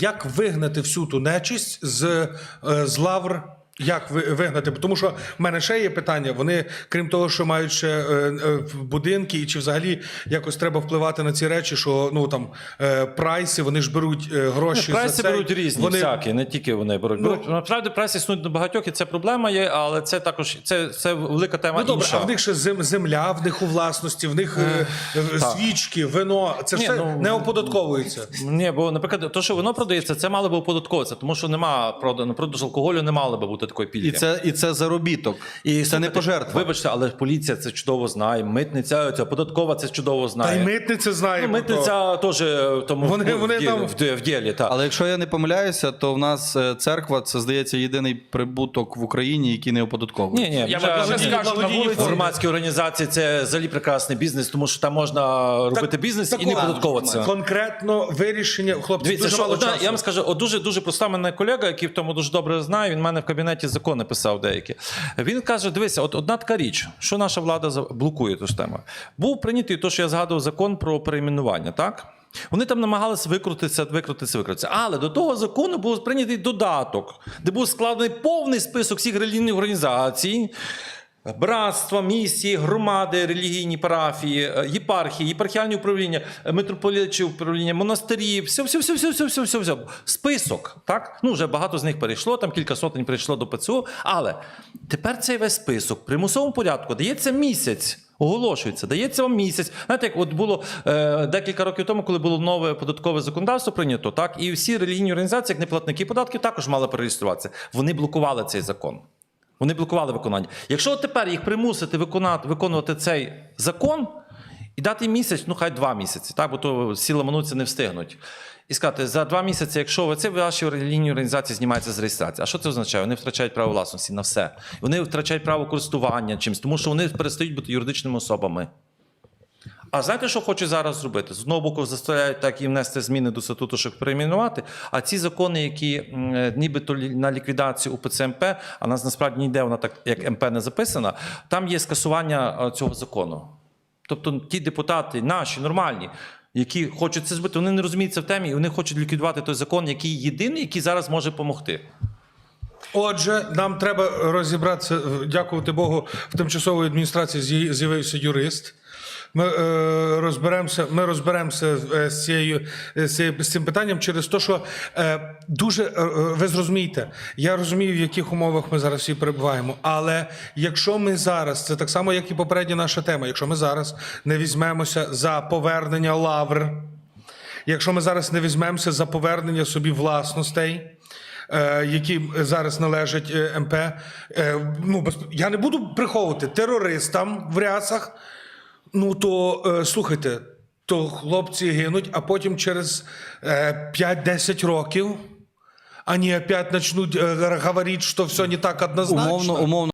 Як вигнати всю ту нечисть з, е, з лавр? Як ви- вигнати? Тому що в мене ще є питання. Вони, крім того, що мають ще е, е, будинки, і чи взагалі якось треба впливати на ці речі, що ну там е, прайси, вони ж беруть гроші. Прайси за це. беруть різні, Вони всякі, не тільки вони беруть. Ну, беруть. Насправді прайс існують на багатьох, і це проблема є, але це також це, це велика тема Ну добре, інша. а в них ще зем- земля, в них у власності, в них е, свічки, вино. Це Ні, все ну, не оподатковується. Ні, бо, наприклад, то, що воно продається, це мало би оподатковуватися, тому що нема прода- на продаж алкоголю не мало би бути такої пільги. І це, і це заробіток. І це не пожертва. Вибачте, але поліція це чудово знає, митниця, ця податкова це чудово Та знає. й митниця знає. Ну, митниця теж е, тому Вони- в, вони в, там- в, ді- в ділі. Так. Але якщо я не помиляюся, то в нас е, церква це здається єдиний прибуток в Україні, який не оподатковує. Ні, ні, Я вже- скажу, на вулиці- громадські організації це взагалі прекрасний бізнес, тому що там можна робити бізнес і не податковуватися. Конкретно вирішення, хлопці, Дивіться, дуже що мало одна, часу. я вам скажу, дуже дуже проста мене колега, який в тому дуже добре знає. Він в мене в кабінеті закони писав деякі. Він каже: дивися, от одна така річ, що наша влада блокує ту ж тему. Був прийнятий то, що я згадував закон про перейменування, так? Вони там намагалися викрутитися, викрутитися, викрутитися. Але до того закону був прийнятий додаток, де був складений повний список всіх релігійних організацій. Братства, місії, громади, релігійні парафії, е, єпархії, єпархіальні управління, е, митрополітчі управління, монастирі, все, все, все, все, все, все, все, все. Список. Так? Ну, вже багато з них перейшло, там кілька сотень перейшло до ПЦУ. Але тепер цей весь список в примусовому порядку дається місяць. Оголошується, дається вам місяць. Знаєте, як от було е, декілька років тому, коли було нове податкове законодавство прийнято, так і всі релігійні організації, як неплатники податків, також мали перереєструватися. Вони блокували цей закон. Вони блокували виконання. Якщо тепер їх примусити виконати, виконувати цей закон і дати місяць, ну хай два місяці, так, бо то всі ламануться не встигнуть. І сказати, за два місяці, якщо ви це ваші лінії організації знімається з реєстрації. А що це означає? Вони втрачають право власності на все. Вони втрачають право користування чимось, тому що вони перестають бути юридичними особами. А знаєте, що хочуть зараз зробити? З одного боку, заставляють так і внести зміни до статуту, щоб перейменувати. А ці закони, які е, нібито на ліквідацію УПЦ МП, а нас насправді ніде вона так як МП не записана, там є скасування е, цього закону. Тобто ті депутати, наші, нормальні, які хочуть це зробити, вони не розуміються в темі, і вони хочуть ліквідувати той закон, який єдиний, який зараз може допомогти. Отже, нам треба розібратися, дякувати Богу, в тимчасовій адміністрації з'явився юрист. Ми е, розберемося, ми розберемося е, з, цією, з, цим питанням через те, що е, дуже е, е, ви зрозумієте, я розумію, в яких умовах ми зараз всі перебуваємо. Але якщо ми зараз, це так само, як і попередня наша тема, якщо ми зараз не візьмемося за повернення лавр, якщо ми зараз не візьмемося за повернення собі власностей, які зараз належать е, МП, е, ну, я не буду приховувати терористам в рясах, ну то е, слухайте, то хлопці гинуть, а потім через е, 5-10 років. Они опять начнут э, говорить, что все не так однозначно. Умовно, умовно.